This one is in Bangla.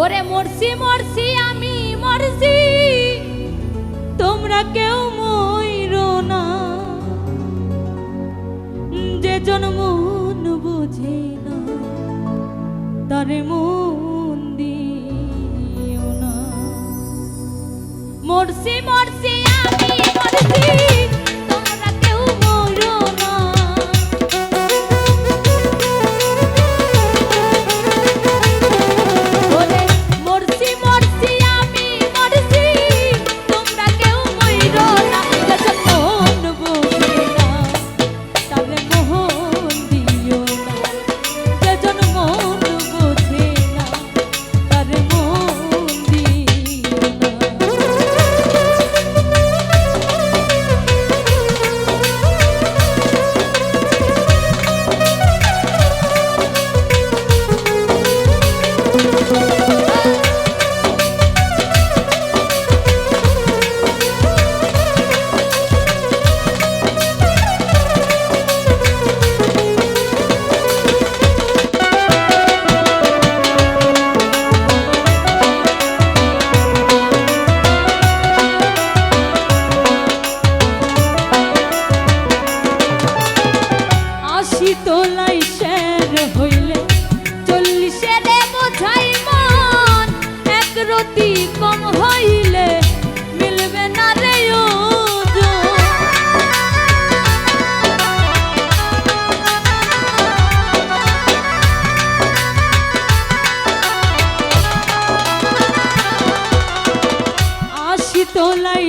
ওরে মরছি মরছি, আমি মরছি। তোমরা কেউ মইর না। যে জন্ম বুঝে না, তার মন্দির না। মরছি মরছি দোলাই